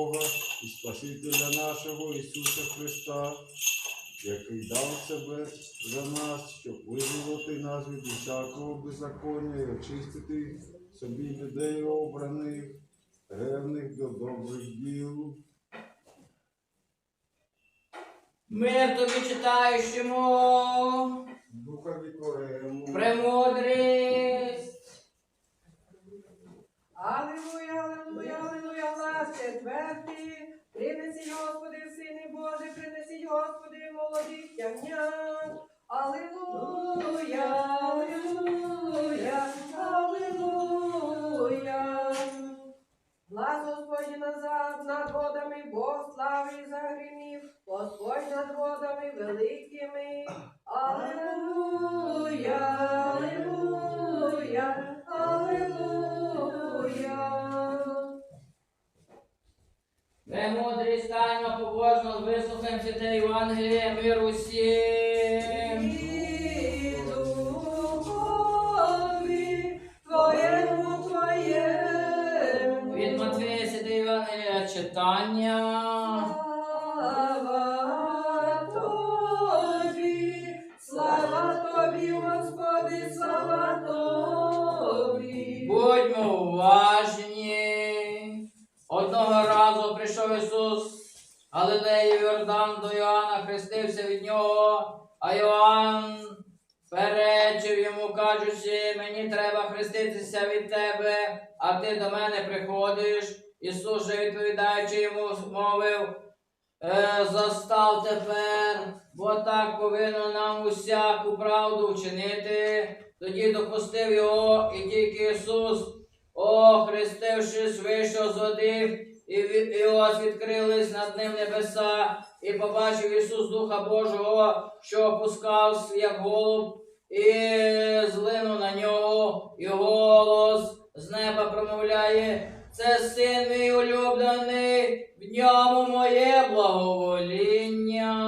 Бога і Спасителя нашого Ісуса Христа, який дав себе за нас, щоб визволити нас від усякого беззаконня і очистити собі людей обраних, ревних до добрих діл. Мир тобі читаючому, Духові Твоєму. премудрість. Аллилуйя, аллилуйя, аллилуйя, глас четвертий. Принесіть, Господи, Сини Божий, принесіть, Господи, молодих ягнят. Аллилуйя, аллилуйя, аллилуйя. Глас Господь назад над водами, Бог слави загримів, Господь над водами великими. Премудрість станьмо побожно, вислухаємо святе Євангеліє, мир усім. І Твоєму, Твоєму. Від Матвія святе Євангелія читання. Галилею Йордан до Йоанна, хрестився від нього, а Йоанн перечив йому, кажучи, мені треба хреститися від тебе, а ти до мене приходиш. Ісус же відповідаючи йому, мовив, «Е, застав тепер, бо так повинно нам усяку правду вчинити. Тоді допустив його, і тільки Ісус, охрестившись, вийшов з води, і, і ось відкрились над ним небеса, і побачив Ісус Духа Божого, що опускався, як голуб, і злинув на нього, і голос з неба промовляє. Це син мій улюблений, в ньому моє благовоління.